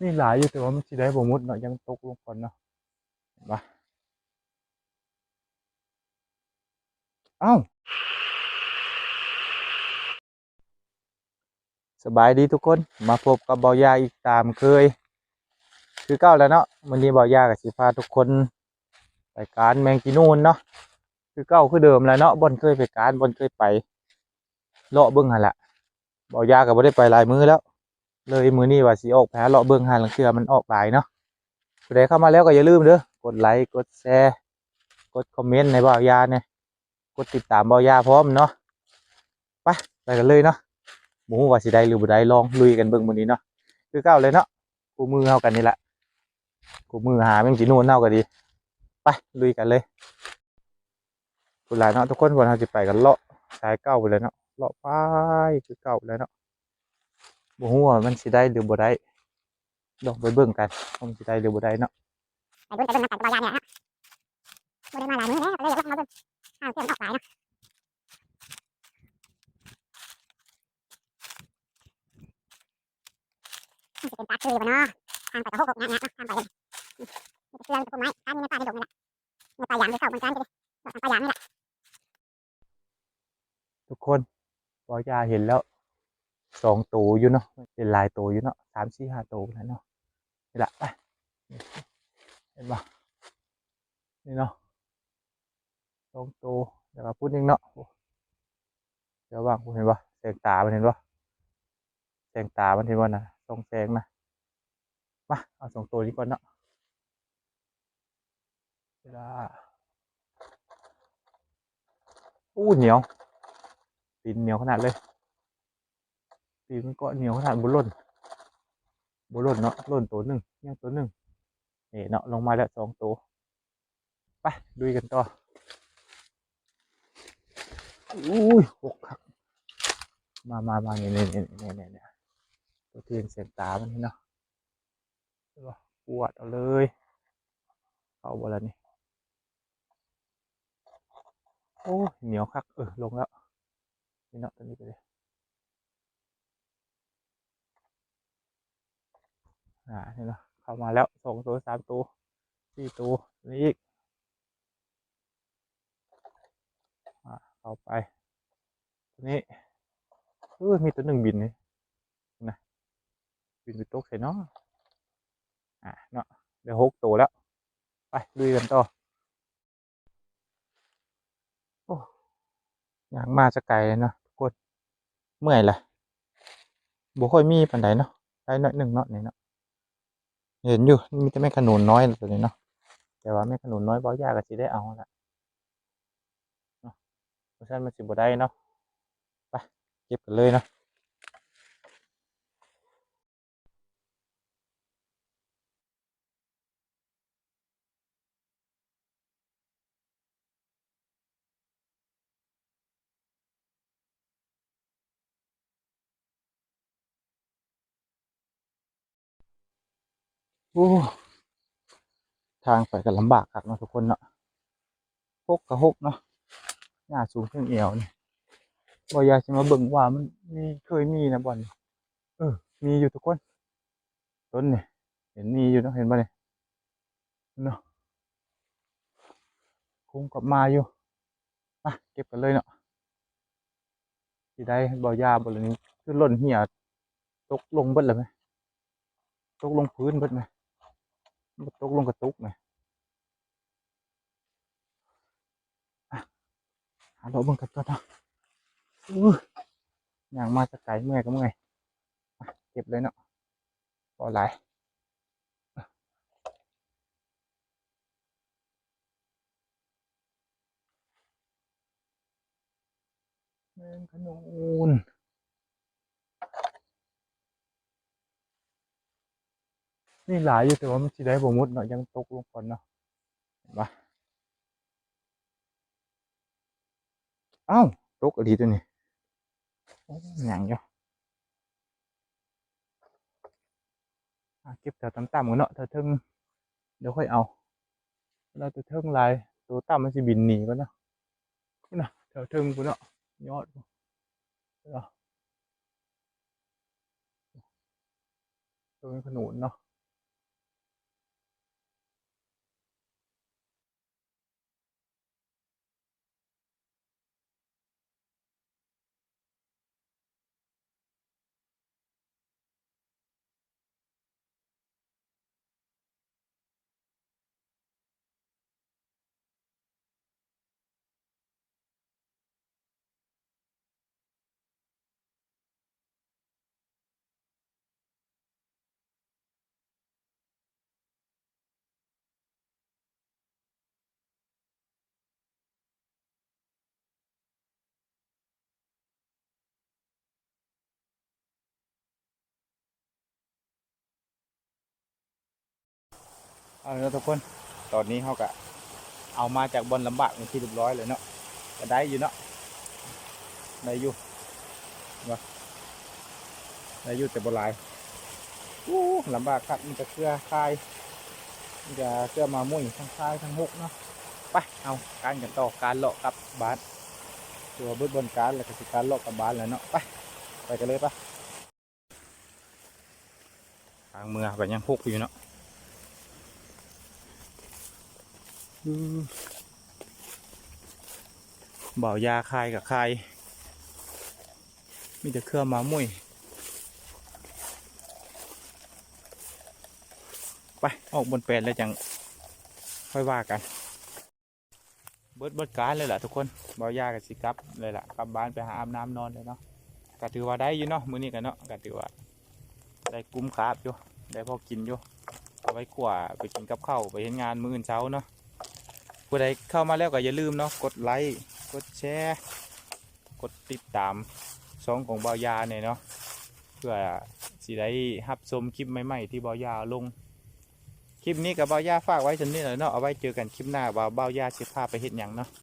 นี่หลายอยู่แต่ว่ามันสิได้บ่หมดเนาะยังตกลงก่อนเนาะเห็นปะเอ้าสบายดีทุกคนมาพบกับเบายาอีกตามเคย คือเก้าแล้วเนาะวันนี้เบายากับสิพาทุกคนไปการแมงกีนูนเนาะคือเก้าคือเดิมแล้วเนาะบอนเคยไปการบอนเคยไปเลาะเบิ้งหันละเบายากับบ่ได้ไปลายมือแล้ว เลยมือนี้ว่าสิออกแผลเลาะเบิ่งหาหลังเทือมันออกหลายเนาะผู้ใดเข้ามาแล้วก็อย่าลืมเด้อกดไลค์กดแชร์กดคอมเมนต์ในบ่าวยาเนี่ยกดติดตามบ่าวยาพร้อมเนาะไปไปกันเลยเนาะหมูว่าสิได้หรือบ่ได้ลองลุยกันเบิ่งมื้อนี้เนาะคือเก่าเลยเนาะกูมือเฮากันนี่แหละกูมือหาแม่งสินู่นเฮาก็ดีไปลุยกันเลยผู้หลายเนาะทุกคนวันเฮาสิไปกันเลาะสายเก่าไปเลยเนาะเลาะไปคือเก่าเลยเนาะ บ่ฮู้ว่ามันสิได้หรือบ่ได้ลองไปเบิ่งกันว่ามันสิได้หรือบ่ได้เนาะไปเบิ่งไปเบิ่งน้ำกันกับบอยาเนี่ยนะบ่ได้มาหลายมื้อแล้วเลยอยากลองมาเบิ่งอ้าวเสียงออกหลายเนาะมันสิเป็นปลาคือบ่เนาะทางไปกับหกหกงานๆเนาะทางไปเลยนี่มีแต่เครื่องตะปูไม้ทางนี้ในป่าในดงนี่แหละในป่ายางที่เข้าเหมือนกันเลยทางป่ายางนี่แหละทุกคนบ่ยาเห็นแล้ว สองตัวอยู่เนาะเป็นหลายตัวอยู่เนาะสามสี่ห้าตัวแล้วเนาะนี่ละไปเห็นบ่นี่เนาะสองตัวเดี๋ยวมาพูดนึงเนาะเดี๋ยวว่างกูเห็นบ่แสงตามันเห็นบ่แสงตามันเห็นบ่นะส่องแสงนะมาเอาสองตัวนี้ก่อนเนาะเวลาอู้เหนียวตีนเหนียวขนาดเลย ตีมันก็เหนียวขนาดบุล่นบุล่นเนาะล่นตัวหนึ่งยังตัวหนึ่งนี่เนาะลงมาแล้วสองตัวไปดูกันต่ออุ้ยหกครับมามามาเนี่ยเนี่ยเนี่ยเนี่ยเนี่ยตัวเทียนเสียงตามันนี่เนาะปวดเอาเลย เอาบ่ละนี่โอ้เหนียวคักเออลงแล้วนี่เนาะตัวนี้ไปเลย อ่านี่เนาะเข้ามาแล้วสองตัวสามตัวสี่ตัวนี่อีกอ่าเข้าไปตัวนี้เออมีตัวหนึ่งบินนี่นะบินไปตกใส่เนาะอ่าเนาะเดี๋ยวหกตัวแล้วไปลุยกันต่อโอ้อยากมาจะไกลเลยเนาะเมื่อยละบ่ค่อยมีปานใดเนาะได้น้อยหนึ่งเนาะนี่เนาะ เห็นอยู่มีแต่แม่ขนุนน้อยตัวนี้เนาะแต่ว่าแม่ขนุนน้อยบ่ยากก็สิได้เอาละเนาะเพราะฉะนั้นมันสิบ่ได้เนาะไปเก็บกันเลยเนาะ ทางไปก็ลำบากคักนะทุกคนเนาะหกกับหกเนาะหน้าสูงขึ้นเอวนี่บอยากสิมาเบิ่งว่ามันมีเคยมีนะบ่อนเออ มีอยู่ทุกคน ต้นนี่เห็นมีอยู่เนาะเห็นบ่เนี่ยเนาะคงกลับมาอยู่อะเก็บกันเลยเนาะสิได้บ่ยาบ่ลนี้คือหล่นเหี่ยตกลงเบิดแล้วไหมตกลงพื้นเบิดไหม บ่ตกลงกระตุกไหมอะหาเราบิ่งกันก่อนเนาะอย่างมาจะไกลเมื่อยก็เมื่อยเก็บเลยเนาะพอหลายแมงขนูน นี่หลายอยู่แต่ว่ามันสิได้บ่หมดเนาะยังตกลงก่อนเนาะเห็นปะเอ้าตกอดีตัวนี้หยังอยู่อะเก็บแถวต่ำๆกันเนาะแถวเทิงเดี๋ยวค่อยเอาเราแถวเทิงลายตัวต่ำมันสิบินหนีก่อนเนาะพุ่นะแถวเทิงพุ่นเนาะยอดพุ่นเนาะตัวเป็นขนุนเนาะ เอาละทุกคน ตอนนี้เขาก็เอามาจากบนลำบากเป็นที่เรียบร้อยเลยเนาะก็ได้อยู่เนาะได้อยู่ว่าได้อยู่แต่โบหลายอู้ลำบากครับมีแต่เครือคายมีแต่เครือมามุ่ยทั้งคายทั้งมุกเนาะไปเอาการกันต่อการเลาะกับบ้านตัวเบิดบนการแล้วก็สิการเลาะกับบ้านแล้วเนาะไปไปกันเลยปะทางเมืองก็ยังพกอยู่เนาะ อืมบ่าวยาคายกับคายมีแต่เครื่องมามุ่ยไป ออกบนแปลนแล้วจัง ค่อยว่ากัน เบิดเบิดการเลยล่ะทุกคนบ่าวยากับสิกับเลยล่ะกลับบ้านไปหาอาบน้ำนอนเลยเนาะก็ถือว่าได้อยู่เนาะมื้อนี้กันเนาะก็ถือว่า ได้กุ้มคาบอยู่ได้พอกินอยู่เอาไว้ขวาไปกินกับข้าวไปเห็นงานมื้ออื่นเช้าเนาะ ผู้ใดเข้ามาแล้วก็อย่าลืมเนาะกดไลค์กดแชร์กดติดตามช่องของเบายาเนี่ยเนาะเพื่อสิได้รับชมคลิปใหม่ๆที่เบายาลง คลิปนี้กับเบายาฝากไว้ชนนี้แหลยเนาะเอาไว้เจอกันคลิปหน้าว่าเบายาสิพาไปเห็นอย่างเนาะ